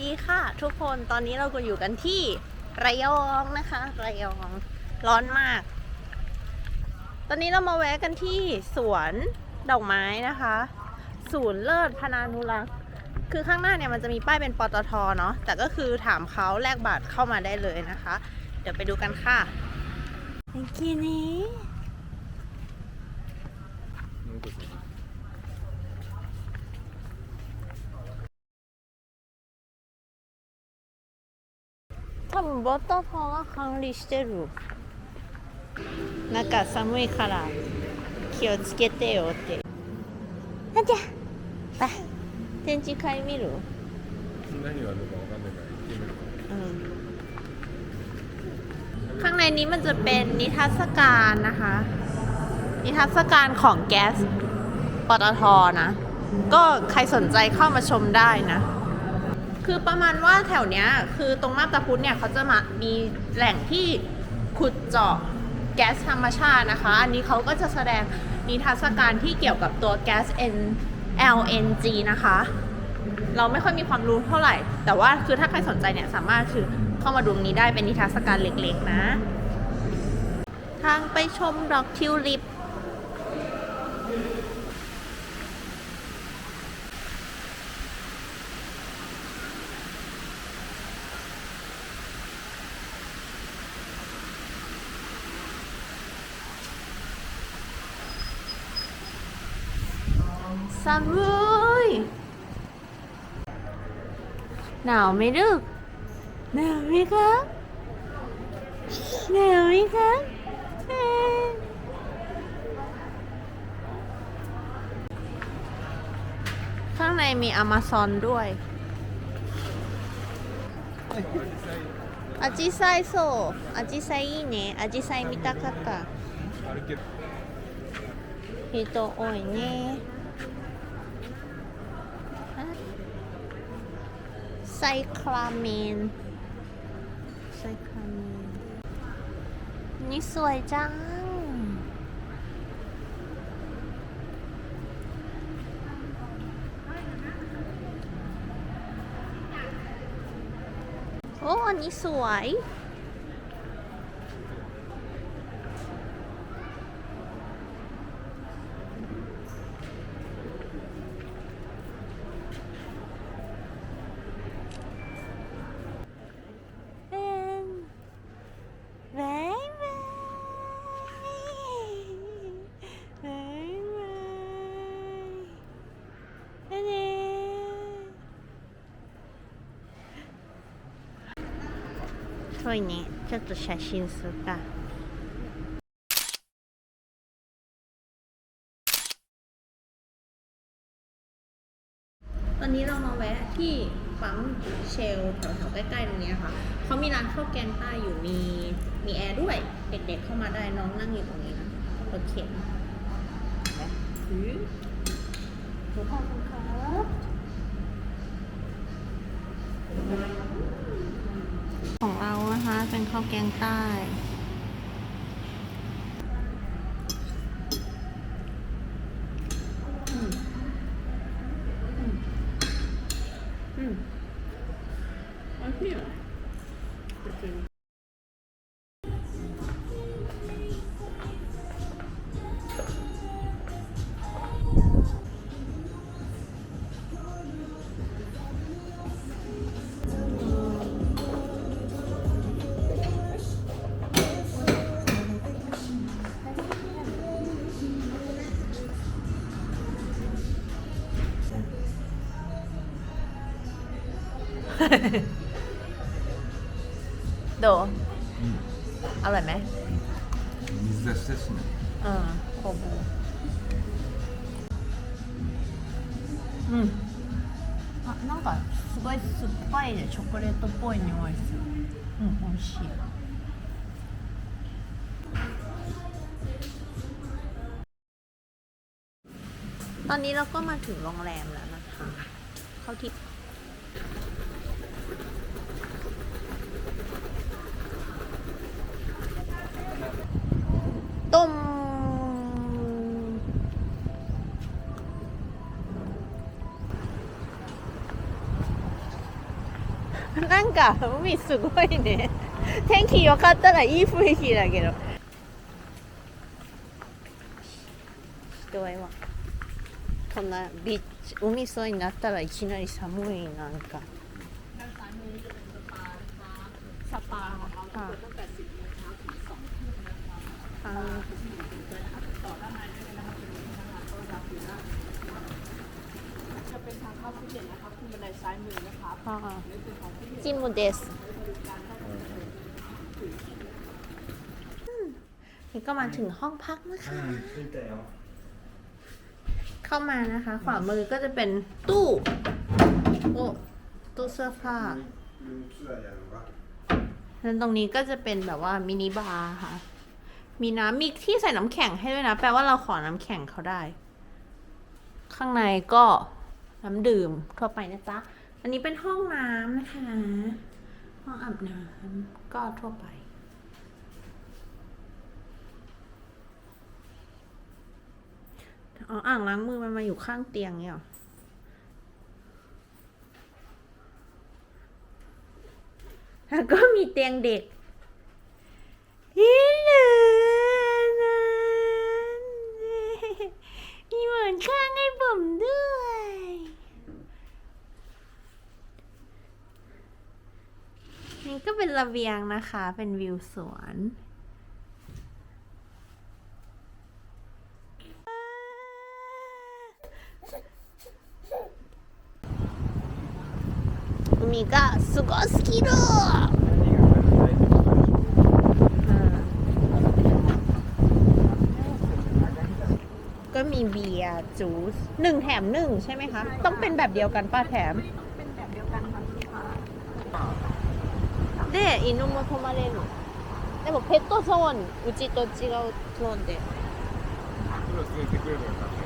ดีค่ะทุกคนตอนนี้เราก็อยู่กันที่ระยองนะคะ ระยองร้อนมาก ตอนนี้เรามาแวะกันที่สวนดอกไม้นะคะ ศูนย์เลิศพนานุรักษ์คือข้างหน้าเนี่ยมันจะมีป้ายเป็นปตทเนาะแต่ก็คือถามเขาแลกบัตรเข้ามาได้เลยนะคะ เดี๋ยวไปดูกันค่ะเมื่อกี้นี้ 多分ボトフォンは管理してる中寒いから気をつけてよってあじゃあ展示会見る何があるのかわかんないから行ってみるうんข้างในนี้มันจะเป็นนิทรรศการนะคะ นิทรรศการของแก๊สปตทนะ ก็ใครสนใจเข้ามาชมได้นะ คือประมาณว่าแถวเนี้ย คือตรงมาบตาพุธเนี่ยเขาจะมามีแหล่งที่ขุดเจาะแก๊สธรรมชาตินะคะ อันนี้เขาก็จะแสดงนิทรรศการที่เกี่ยวกับตัวแก๊ส N LNG นะคะ เราไม่ค่อยมีความรู้เท่าไหร่ แต่ว่าคือถ้าใครสนใจเนี่ยสามารถคือเข้ามาดูนี้ได้เป็นนิทรรศการเล็กๆนะ ทางไปชมดอกทิวลิป 寒いหนาวไหมลูกหนาวไหมคะหนาวไหมคะเอ่อข้างในมีอ m มาซอนด้วยอาจิไซโซอาจิไซいいねอาจิไซ見たかった歩ける人多いね ไซคลาเมนไซคลาเมนนี่สวยจัง โอ้ อันนี้สวย เป็นบายบายบายบายอันนี้ 遠いねちょっと写真するかตอนนี้เรามาแวะที่ปั๊มเชลแถวๆใกล้ๆตรงนี้ค่ะ เขามีร้านข้าวแกงใต้อยู่มีมีแอร์ด้วย เด็กๆเข้ามาได้น้องนั่งอยู่ตรงนี้นะรถเข็นไปถือถือขอบคุณครับ ข้าวแกงใต้อืมอืมอืมอืม よ。普通に。どうอร่อยไหม 水出しですね เออโคบูうんあなんかすごい酸っぱいでチョコレートっぽい匂いするうん美味しいตอนนี้เราก็มาถึงโรงแรมแล้วนะคะ เข้าทิ なんか海すごいね。天気良かったらいい雰囲気だけど。人はいわこんなビーチ海沿いになったらいきなり寒いなんか。สป นนะคะขึ้นบันไดซ้ายมือนะคะอ่านี่เป็นของผู้จิมุเดสนี่ก็มาถึงห้องพักนะคะเข้ามานะคะ ขวามือก็จะเป็นตู้โอ้ตู้เสื้อผ้าแล้วตรงนี้ก็จะเป็นแบบว่ามินิบาร์ค่ะ มีน้ำมีที่ใส่น้ำแข็งให้ด้วยนะ แปลว่าเราขอน้ำแข็งเขาได้ ข้างในก็ น้ำดื่มทั่วไปนะจ๊ะ อันนี้เป็นห้องน้ำนะคะ ห้องอาบน้ำก็ทั่วไป อ๋ออ่างล้างมือมันมาอยู่ข้างเตียงเนี่ยหรอแล้วก็มีเตียงเด็กฮิลโหลมีหมอนข้างให้ผมด้วย นี่ก็เป็น ระเบียงนะคะ เป็นวิวสวน 海がすごすぎるก็มีเบียร์จูสหนึ่งแถมหนึ่งใช่ไหมคะ ต้องเป็นแบบเดียวกันป้าแถม で犬も泊まれるでもペットゾーンうちと違うゾーンで。袋ついてくればよかった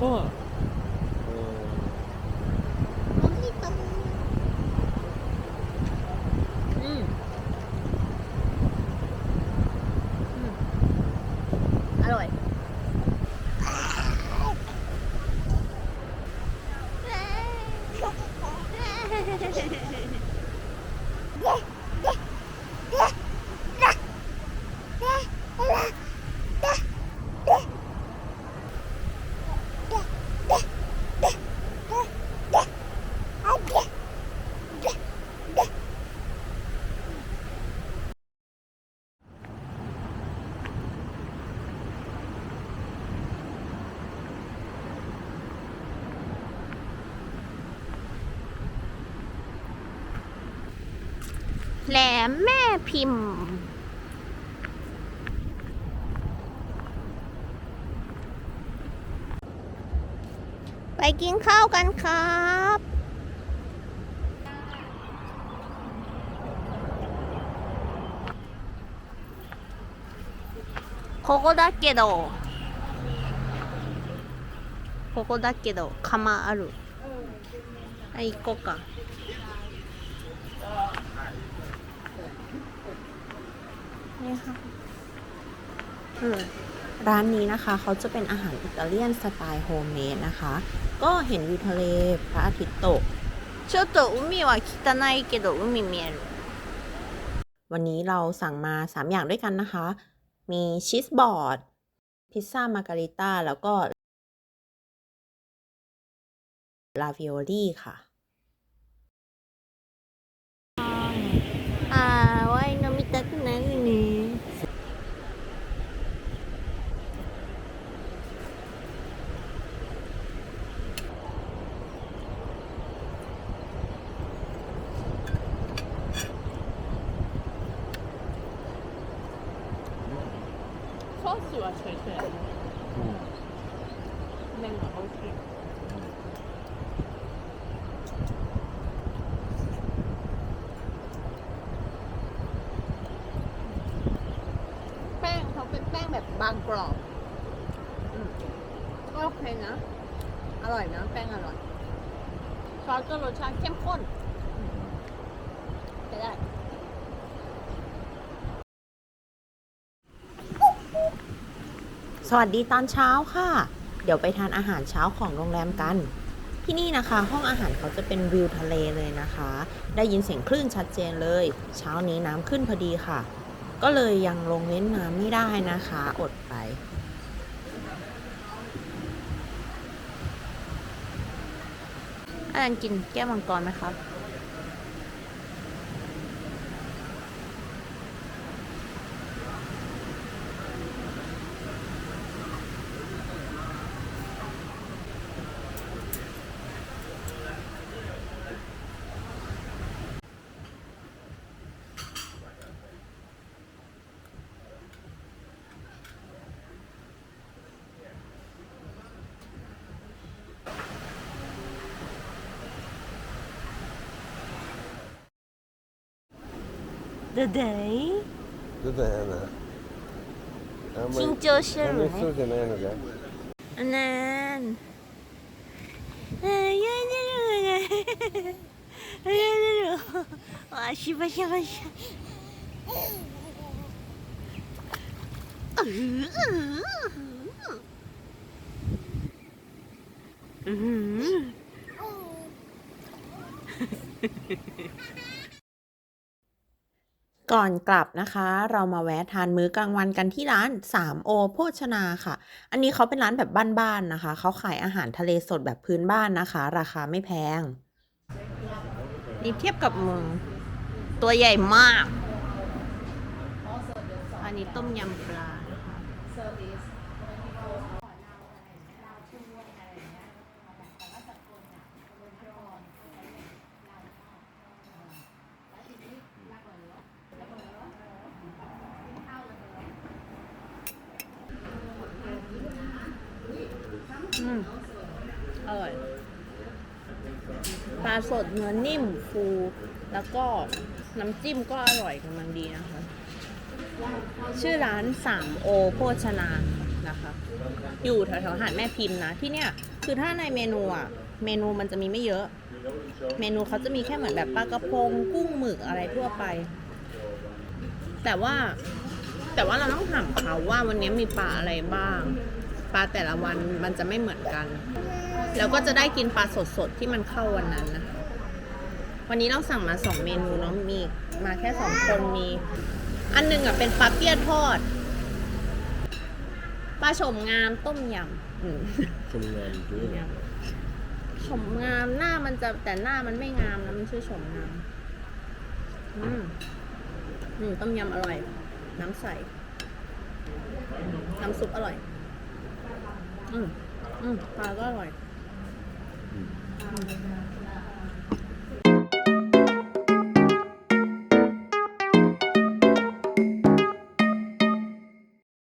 あ、そ แหลมแม่พิมพ์ ไปกินข้าวกันครับ ここだけど、ここだけど、釜ある。はい、行こうか。 นี่ค่ะเออร้านนี้นะคะ เขาจะเป็นอาหารอิตาเลียนสไตล์โฮมเมดนะคะ ก็เห็นวิวทะเลพระอาทิตย์ตกちょっと海は汚いけど海見えるวันนี้เราสั่งมา 3 อย่างด้วยกันนะคะ มีชีสบอร์ด พิซซ่ามาการิต้า แล้วก็ลาวิโอลี่ค่ะ あー、ワイ เฉยอืมๆหนึ่งอะโอเคแป้งเขาเป็นแป้งแบบบางกรอบก็โอเคนะ อร่อยนะ แป้งอร่อย ซอสก็รสชาติเข้มข้นใช้ได้ สวัสดีตอนเช้าค่ะ เดี๋ยวไปทานอาหารเช้าของโรงแรมกัน ที่นี่นะคะ ห้องอาหารเขาจะเป็นวิวทะเลเลยนะคะ ได้ยินเสียงคลื่นชัดเจนเลย เช้านี้น้ำขึ้นพอดีค่ะ ก็เลยยังลงเว้นน้ำไม่ได้นะคะ อดไป อาจารย์กินแก้วมังกรไหมครับ today. どうだよな。緊張してるね。そうじゃないのか。なん。あ、やれるが。やれる。わ、しばしばしば。うう。うん。 ก่อนกลับนะคะ เรามาแวะทานมื้อกลางวันกันที่ร้าน3โอโภชนาค่ะ อันนี้เขาเป็นร้านแบบบ้านๆนะคะ เขาขายอาหารทะเลสดแบบพื้นบ้านนะคะ ราคาไม่แพง นี่เทียบกับมือตัวใหญ่มาก อันนี้ต้มยำปลา อร่อย ปลาสดเนื้อนิ่มฟู แล้วก็น้ำจิ้มก็อร่อยกำลังดีนะคะ ชื่อร้าน3โอโภชนานะคะ อยู่แถวๆหาดแม่พิมพ์นะ ที่เนี่ย คือถ้าในเมนูอะ เมนูมันจะมีไม่เยอะ เมนูเขาจะมีแค่เหมือนแบบปลากระพง กุ้งหมึกอะไรทั่วไป แต่ว่าแต่ว่าเราต้องถามเขาว่าวันนี้มีปลาอะไรบ้าง ปลาแต่ละวันมันจะไม่เหมือนกัน แล้วก็จะได้กินปลาสดๆที่มันเข้าวันนั้นนะคะวันนี้เราสั่งมาสองเมนูเนาะมีมาแค่สองคนมี อันหนึงอะเป็นปลาเปี๊ยะทอดปลาโฉมงามต้มยำอืมชมงานด้วยโฉมงามหน้ามันจะแต่หน้ามันไม่งามนะมันชื่อโฉมงาม อืมอืมต้มยำอร่อย น้ำใส น้ำซุปอร่อย อืมอืมปลาก็อร่อย อืม